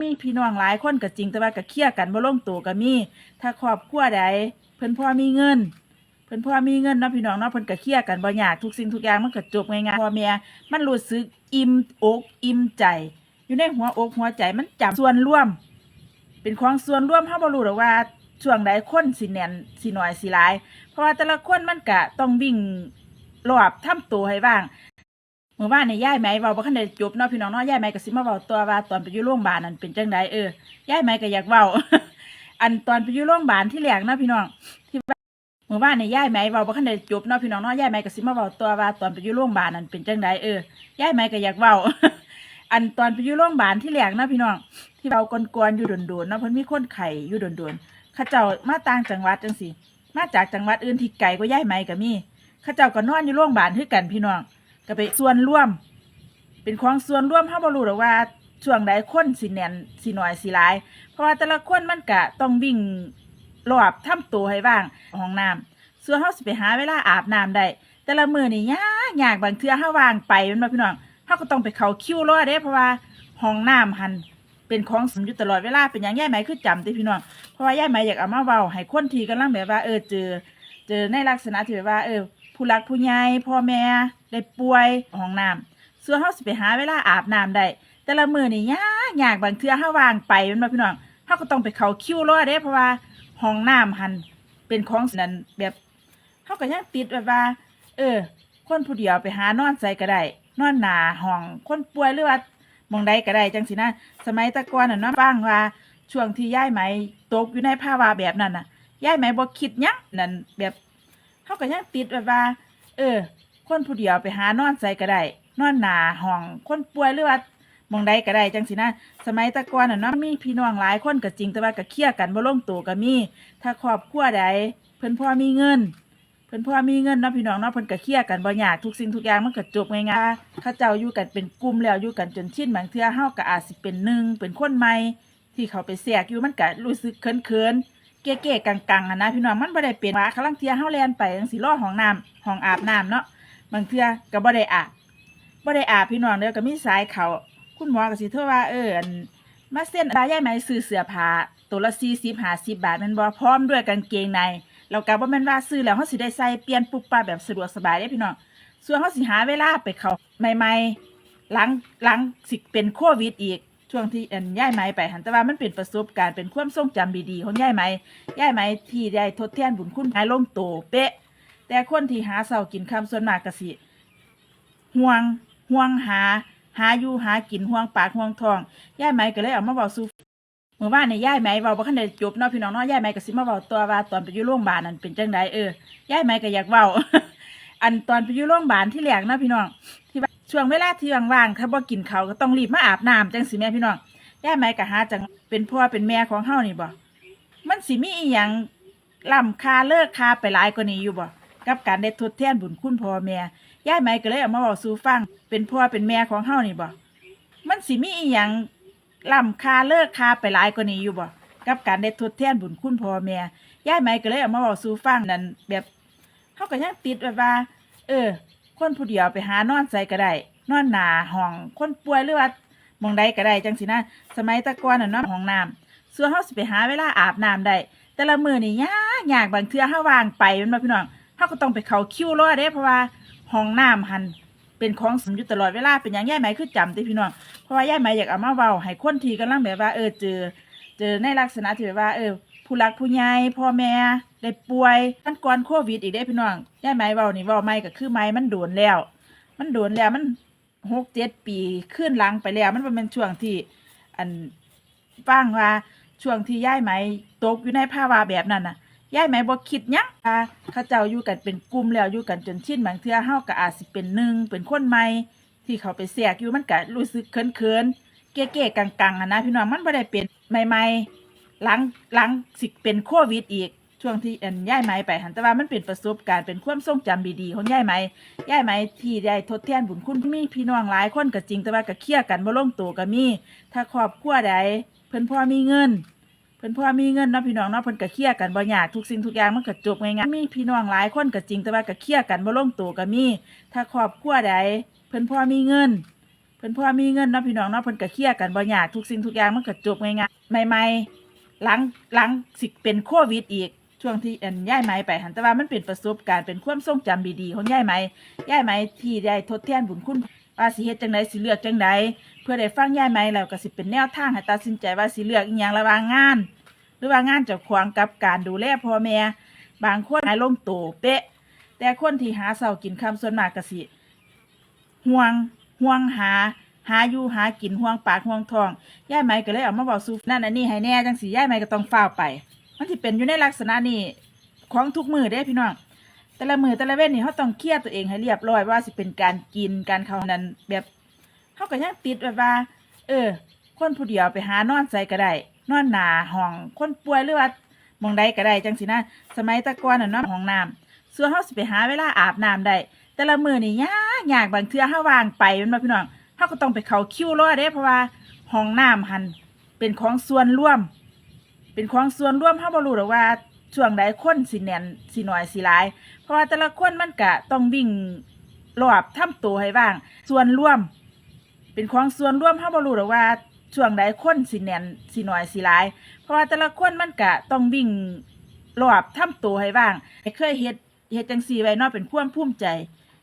มีพี่น้องหลายคนก็จริงแต่ว่าก็เคลียร์กันบ่ลงตัวก็มี ถ้าครอบครัวใดเพิ่นพ่อมีเงิน เพิ่นพ่อมีเงินเนาะพี่น้องเนาะเพิ่นก็เคลียร์กันบ่ยากทุกสิ่งทุกอย่างมันก็จบง่ายๆพ่อแม่มันรู้สึกอิ่มอกอิ่มใจ อยู่ในหัวอกหัวใจมันจำส่วนร่วม เป็นของส่วนร่วมเฮาบ่รู้หรอกว่าช่วงใดคนสิแน่นสิน้อยสิหลาย เพราะว่าแต่ละคนมันก็ต้องวิ่งรอบทำตัวให้บ้าง มื่อวานในี่ายไหมเว้าบ่คันได้จบเนาะพี่น้องเนาะย่ายไหมก็สิมาเว้าตัวว่าตอนไปอยู่โรงพยาบาลนั่นเป็นจังไดเออย่ายไหมก็อยากเว้าอันตอนไปอยู่โรงพยาบาลที่แรกเนาะพี่น้องที่ว่าเมื่อวานในี่ายไหมเว้าบ่คันได้จบเนาะพี่น้องเนาะย่ายไหมก็สิมาเว้าตัวว่าตอนไปอยู่โรงพยาบาลนั่นเป็นจังไดเออย่ายไหมก็อยากเว้าอันตอนไปอยู่โรงพยาบาลที่แรกนาะพี่น้องที่เรากวนๆอยู่โดนๆเนาะเพิ่นมีคนไข้อยู่โดนๆเขาเจ้ามาต่างจังหวัดจังซี่มาจากจังหวัดอื่นที่ไกลกว่ายายไหมก็มีเขาเจ้าก็นอนอยู่โรงพยาบาลคือกันพี่น้อง ก็ไปส่วนร่วม เป็นของส่วนร่วมเฮาบ่รู้หรอกว่าช่วงใดคนสิแน่นสิน้อยสิหลาย เพราะว่าแต่ละคนมันก็ต้องวิ่งรอบทำตัวให้ว่างห้องน้ำส่วนเฮาสิไปหาเวลาอาบน้ำได้แต่ละมื้อนี่ยากยากบางเทื่อเฮาว่างไปมันบ่พี่น้องเฮาก็ต้องไปเข้าคิวรอเด้เพราะว่าห้องน้ำหันเป็นของสมอยู่ตลอดเวลาเป็นหยังยายไหมคือจำติพี่น้องเพราะว่ายายไหมอยากเอามาเว้าให้คนที่กำลังแบบว่าเออเจอ เจอในลักษณะที่แบบว่าเออ ผู้รักผู้ใหญ่พ่อแม่ได้ป่วยห้องน้ำส่วนเฮาสิไปหาเวลาอาบน้ำได้แต่ละมื้อนี่ยากยากบางเทื่อเฮาว่างไปมันบ่พี่น้องเฮาก็ต้องไปเข้าคิวรอเด้เพราะว่าห้องน้ำหันเป็นของนั้นแบบเฮาก็ยังติดแบบว่า เออ คนผู้เดียวไปหานอนใส่ก็ได้นอนหนาห้องคนป่วยหรือว่ามองใดก็ได้จังสินะ สมัยตะกอนน่ะเนาะฟังว่า ช่วงที่ยายไหมตกอยู่ในภาวะแบบนั้นน่ะยายไหมบ่คิดยังนั่นแบบ เฮาก็ยังติดแบบว่า เออ คนผู้เดียวไปหานอนใส่ก็ได้นอนหนาห้องคนป่วยหรือว่ามองใดก็ได้จังสินะ สมัยตะกอนน่ะเนาะมีพี่น้องหลายคนก็จริงแต่ว่าก็เคลียร์กันบ่ลงตัวก็มี ถ้าครอบครัวใดเพิ่นพ่อมีเงิน เพิ่นพ่อมีเงินเนาะพี่น้องเนาะเพิ่นก็เคลียร์กันบ่ยากทุกสิ่งทุกอย่างมันก็จบง่ายๆเขาเจ้าอยู่กันเป็นกลุ่มแล้วอยู่กันจนชินบางเทื่อเฮาก็อาจสิเป็นหนึ่งเป็นคนใหม่ที่เขาไปแทรกอยู่มันก็รู้สึกเขินๆ เก๋ๆกังๆอะนะพี่น้องมันบ่ได้เป็นว่าครั้งเทียเฮาแลนไปจังสิรอห้องน้ำห้องอาบน้ำเนาะบางเทื่อก็บ่ได้อาบบ่ได้อาบพี่น้องเด้อก็มีสายเขาคุณหมอก็สิโทรว่าเอออันมาเส้นตายายไหมซื้อเสื้อผ้าตัวละ40 50บาทม่นบ่พร้อมด้วยกางเกงในแล้วก็บ่แม่นว่าซื้อแล้วเฮาสิได้ใส่เปลี่ยนปุ๊บปั๊บแบบสะดวกสบายเด้พี่น้องส่วนเฮาสิหาเวลาไปเขาใหม่ ๆ หลังหลังสิเป็นโควิดอีก ช่วงที่อันย่ายไหมไปหันแต่ว่ามันเป็นประสบการณ์เป็นความทรงจำดีๆของย่ายไหมย่ายไหมที่ได้ทดแทนบุญคุณหายลงโตเป๊ะ แต่คนที่หาเสากินคำส่วนมากก็สิห่วงห่วงหา หาอยู่หากินห่วงปากห่วงท้องย่ายไหมก็เลยเอามาบอกสู่เมื่อวานนี่ย่ายไหมเว้าบ่คันได้จบเนาะพี่น้องเนาะย่ายไหมก็สิมาเว้าตัวว่าตอนไปอยู่โรงพยาบาลนั่นเป็นจังไดเออย่ายไหมก็อยากเว้าอันตอนไปอยู่โรงพยาบาลที่แรกนาะพี่น้องที่ว่า ช่วงเวลาที่ว่างๆถ้าบ่กินเขาวก็ต้องรีบมาอาบน้ำจังสิแม่พี่น้องย่าไหมก็หาจังเป็นพ่อเป็นแม่ของเฮานี่บ่มันสิมีอีหยังล้ำคาเลิกคาไปหลายกว่านี้อยู่บ่กับการได้ทดแทนบุญคุณพ่อแม่ย่าไหมก็เลยเอามาเว้าสู่ฟังเป็นพ่อเป็นแม่ของเฮานี่บ่มันสิมีอีหยังล้ำคาเลิกคาไปหลายกว่านี้อยู่บ่กับการได้ทดแทนบุญคุณพ่อแม่ย่าไหมก็เลยเอามาเว้าสู่ฟังนั่นแบบเฮาก็ยังติดแบบว่า เออ คนผู้เดียวไปหานอนใส่ก็ได้นอนหนาห้องคนป่วยหรือว่ามองใดก็ได้จังสินะสมัยตะกอนน่ะนาะห้องน้ำส่วนเฮาสิไปหาเวลาอาบน้ำได้แต่ละมื้อนี่ยากยากบางเทื่อเฮาวางไปมันบ่พี่น้องเฮาก็ต้องไปเข้าคิวรอเด้เพราะว่าห้องน้ำหันเป็นของสมอยู่ตลอดเวลาเป็นหยังยายไหมคือจำติพี่น้องเพราะว่ายายไหมอยากเอามาเว้าให้คนที่กำลังแบบว่าเออเจอ เจอในลักษณะที่แบบว่าเออผู้รักผู้ใหญ่พ่อแม่ ได้ป่วยมันก่อนโควิดอีกได้พี่น้องยายไหมเว้านี่เว้าไม่ก็คือไม่มันโดนแล้ว มันโดนแล้วมันหกเจ็ดปีขึ้นหลังไปแล้ว มันเป็นช่วงที่ อันฟังว่าช่วงที่ย่ายไหมตกอยู่ในภาวะแบบนั้นน่ะย่ายไหมบ่คิดยังค่ะเขาเจ้าอยู่กันเป็นกลุ่มแล้วอยู่กันจนชินบางเทื่อเฮาก็อาจสิเป็นหนึ่งเป็นคนใหม่ที่เขาไปแทรกอยู่มันก็รู้สึกเขินๆเก๋ๆกังๆอะนะพี่น้องมันบ่ได้เป็นใหม่ๆหลังหลังสิเป็นโควิดอีก ช่วงที่อันย่ายไหมไปหันแต่ว่ามันเป็นประสบการณ์เป็นความทรงจำดีๆของย่ายไหมย่ายไหมที่ได้ทดแทนบุญคุณมีพี่น้องหลายคนก็จริง แต่ว่าก็เคลียร์กันบ่ลงตัวก็มี ถ้าครอบครัวใดเพิ่นพ่อมีเงินเพิ่นพ่อมีเงินเนาะพี่น้องเนาะเพิ่นก็เคลียร์กันบ่ยากทุกสิ่งทุกอย่างมันก็จบง่ายๆมีพี่น้องหลายคนก็จริงแต่ว่าก็เคลียร์กันบ่ลงตัวก็มี ถ้าครอบครัวใดเพิ่นพ่อมีเงินเพิ่นพ่อมีเงินเนาะพี่น้องเนาะเพิ่นก็เคลียร์กันบ่ยากทุกสิ่งทุกอย่างมันก็จบง่ายๆใหม่ๆหลังหลังสิเป็นโควิดอีก ช่วงที่อันย้ายไหมไปหันแต่ว่ามันเป็นประสบการณ์เป็นความทรงจำดีๆของย้ายไหมย้ายไหมที่ได้ทดแทนบุญคุณว่าสิเฮ็ดจังไดสิเลือกจังไดเพื่อได้ฟังย้ายไหมแล้วก็สิเป็นแนวทางให้ตัดสินใจว่าสิเลือกอีหยังระหว่างงาน หรือว่างานเจ้าของกับการดูแลพ่อแม่บางคนหายลงโตเป๊ะ แต่คนที่หาเสากินคำส่วนมากก็สิห่วงห่วงหาหาอยู่หากินห่วงปากห่วงท้องย่ายไหมก็เลยเอามาบอกสูนั่นอันนี้ให้แน่จังสีย่ายไหมก็ต้องฝ้าไป มันที่เป็นอยู่ในลักษณะนี้ของทุกมือเด้พี่น้องแต่ละมือแต่ละเว้นนี่เขาต้องเคลียร์ตัวเองให้เรียบร้อยว่าสิเป็นการกินการเขานั้นแบบเขาก็ยังติดแบบว่า เออ คนผู้เดียวไปหานอนใส่ก็ได้นอนหนาห้องคนป่วยหรือว่ามองใดก็ได้จังสินะสมัยตะกอนน่ะนาะห้องน้ำส่วนเขาสิไปหาเวลาอาบน้ำได้แต่ละมือนี่ยากยากบางเทื่อห้าวางไปมันมาพี่น้องเขาก็ต้องไปเขาคิ้วรอเด้เพราะว่าห้องน้ำหันเป็นของส่วนร่วม เป็นของส่วนร่วมเขาบรู้หรอกว่าช่วงใดคนสิแน่นสิหน่อยสิหลาย เพราะว่าแต่ละคนมันกะต้องวิ่งรอบทำตัวให้บ้าง ส่วนร่วม เป็นของส่วนร่วมเขาบรู้หรอกว่าช่วงใดคนสิแน่นสิหน่อยสิหลาย เพราะว่าแต่ละคนมันกะต้องวิ่งรอบทำตัวให้บ้างเคยเฮ็ดเฮ็ดจังซี่ไว้เนาะเป็นความภูมิใจ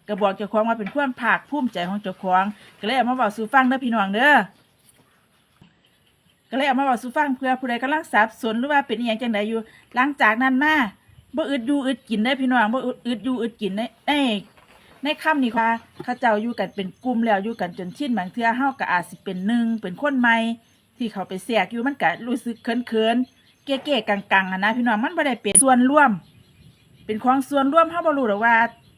ก็บอกเจ้าของว่าเป็นความภาคภูมิใจของเจ้าของก็เลยเอามาบอกสู่ฟังเด้อพี่น้องเด้อ ก็เลยเอามาบอกสู่ฟังเพื่อผู้ใดกำลังสับสนหรือว่าเป็นอหย่างจังใดอยู่ หลังจากนั้นมาบ่อึดอยู่อึดกินได้อพี่น้องบ่อึดอึดอยู่อึดกินในในในค่ำนี้ว่าเขาเจ้าอยู่กันเป็นกลุ่มแล้วอยู่กันจนชินบางเทื่อเฮาก็อาจสิเป็นหนึ่งเป็นคนใหม่ที่เขาไปแทรกอยู่มันก็รู้สึกเขินๆเก๋ๆกังๆอะนะพี่น้องมันบ่ได้เป็นส่วนร่วม เป็นของส่วนร่วมเฮาบ่รู้หรอกว่า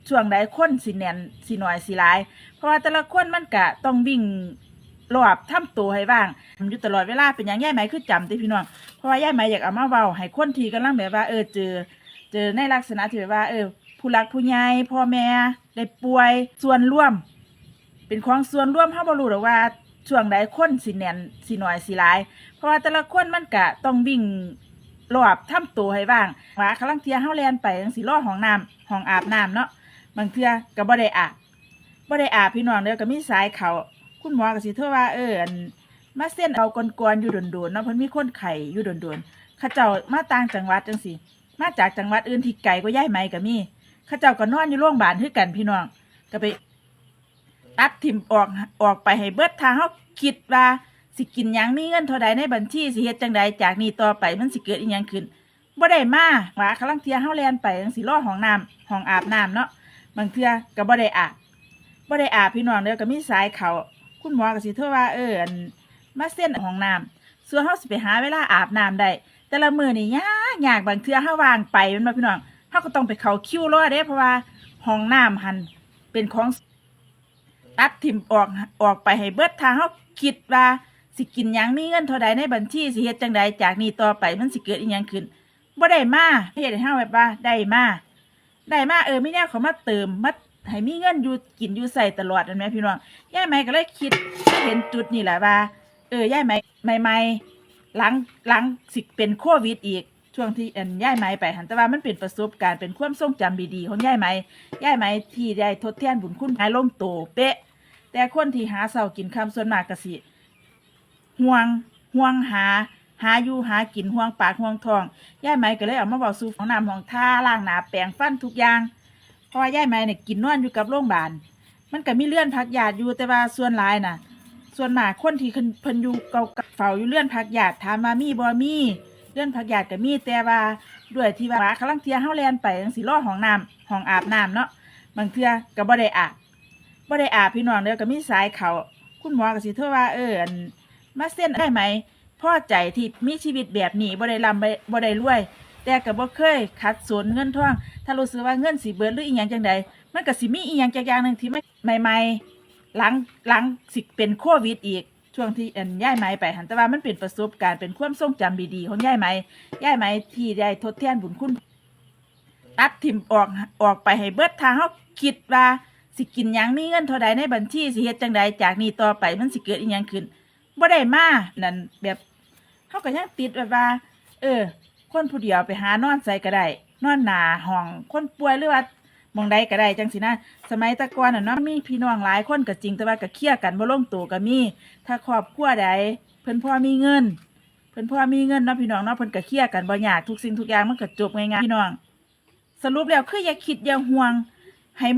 ช่วงใดคนสิแน่นสิหน่อยสิหลาย เพราะว่าแต่ละคนมันกะต้องวิ่ง รอบทำตัวให้บ้างอยู่ตลอดเวลาเป็นอย่างแย่ไหมคือจำติพี่น้องเพราะว่าแย่ไหมอยากเอามาเว้าให้คนที่กำลังแบบว่าเออเจอ เจอในลักษณะที่แบบว่า เออ ผู้หลักผู้ใหญ่พ่อแม่ได้ป่วยส่วนร่วม เป็นของส่วนร่วมเฮาบ่รู้หรอกว่าช่วงใดคนสิแน่นสิหน่อยสิหลาย เพราะว่าแต่ละคนมันกะต้องวิ่งรอบทำตัวให้บ้างว่าครั้งเทียเฮาแลนไปจังสิรอห้องน้ำห้องอาบน้ำเนาะบางเทื่อก็บ่ได้อาบบ่ได้อาบพี่น้องเด้อก็มีสายเขา คุณหมอก็สิโทรว่าเอออันมาเส้นเอากวนๆอยู่โดนๆเนาะเพิ่นมีคนไข้อยู่โดนๆเขาเจ้ามาต่างจังหวัดจังซี่มาจากจังหวัดอื่นที่ไกลกว่าย้ายไหมก็มีเขาเจ้าก็นอนอยู่โรงพยาบาลคือกันพี่น้องก็ไปตัดทิมออกออกไปให้เบิดทางเฮาคิดว่าสิกินหยังมีเงินเท่าใดในบัญชีสิเฮ็ดจังใดจากนี้ต่อไปมันสิเกิดอีหยังขึ้นบ่ได้มาว่าครั้งเทียเฮาแลนไปจังสิรอห้องน้ำห้องอาบน้ำเนาะบางเทื่อก็บ่ได้อาบบ่ได้อาบพี่น้องเด้อก็มีสายเขา คุณหมอก็สิโทรว่าเอออันมาเส้นห้องน้ำส่วนเฮาสิไปหาเวลาอาบน้ำได้แต่ละมือนี่ยากยากบางเทื่อเฮาวางไปมันบ่พี่น้องเฮาก็ต้องไปเขาคิวรอเด้เพราะว่าห้องน้ำหันเป็นของตัดทิมออกออกไปให้เบิดทางเฮาคิดว่าสิกินหยังมีเงินเท่าใดในบัญชีสิเฮ็ดจังใดจากนี้ต่อไปมันสิเกิดอีหยังขึ้นบ่ได้มาเฮ็ดให้เฮาแบบว่าได้มาได้มาเออไม่แน่เขามาเติมมา ให้มีเงินอยู่กินอยู่ใส่ตลอดนั่นไหมพี่น้องยายไหมก็เลยคิดเห็นจุดนี่แหละว่า เออยายไหมใหม่ๆหลังหลังสิเป็นโควิดอีกช่วงที่อันย่ายไหมไปหันแต่ว่ามันเป็นประสบการณ์เป็นความทรงจำดีๆของย่ายไหมย่ายไหมที่ได้ทดแทนบุญคุณหายลงโตเป๊ะ แต่คนที่หาเสากินคำส่วนมากก็สิห่วงห่วงหา หาอยู่หากินห่วงปากห่วงท้องย่ายไหมก็เลยเอามาบอกสู่ของน้ำของท่าล้างหนาแปรงฟันทุกอย่าง เพราะว่าย่ายไหมเนี่ยกินนอนอยู่กับโรงพยาบาลมันก็มีเลื่อนพักหยาดอยู่แต่ว่าส่วนหลายน่ะ ส่วนมากคนที่เพิ่นอยู่เก่าเฝ้าอยู่เลื่อนพักหยาดถามว่ามีบ่มีเลื่อนพักหยาดก็มีแต่ว่าด้วยที่ว่าครั้งเทียเฮาแลนไปจังสิรอห้องน้ำห้องอาบน้ำเนาะบางเทื่อก็บ่ได้อาบบ่ได้อาบพี่น้องเด้อก็มีสายเขาคุณหมอก็สิโทว่าเอออันมาเส้นได้ไหมพอใจที่มีชีวิตแบบนี้บ่ได้ร่ำบ่ได้รวย แต่ก็บ่เคยขัดสนเงินทอง ถ้ารู้สึกว่าเงินสิเบิดหรืออีหยังจังใดมันก็สิมีอีหยังจักอย่างหนึงที่ไม่ใหม่ๆหลังหลังสิเป็นโควิดอีกช่วงที่อันย้ายไหมไปหันแต่ว่ามันเป็นประสบการณ์เป็นความทรงจำดีๆของย้ายไหมย้ายไหมที่ได้ทดแทนบุญคุณ ตัดทิมออกออกไปให้เบิดทางเฮาคิดว่าสิกินหยังมีเงินเท่าใดในบัญชีสิเฮ็ดจังใดจากนี้ต่อไปมันสิเกิดอีหยังขึ้นบ่ได้มานั่นแบบเฮาก็ยังติดแบบว่า เออ คนผู้เดียวไปหานอนใส่ก็ได้นอนหนาห้องคนป่วยหรือว่ามองใดก็ได้จังสินะ สมัยตะกอนน่ะเนาะมีพี่น้องหลายคนก็จริงแต่ว่าก็เคลียร์กันบ่ลงตัวก็มี ถ้าครอบครัวใดเพิ่นพ่อมีเงิน เพิ่นพ่อมีเงินเนาะพี่น้องเนาะเพิ่นก็เคลียร์กันบ่ยากทุกสิ่งทุกอย่างมันก็จบง่ายๆพี่น้อง สรุปแล้วคืออย่าคิดอย่าห่วงให้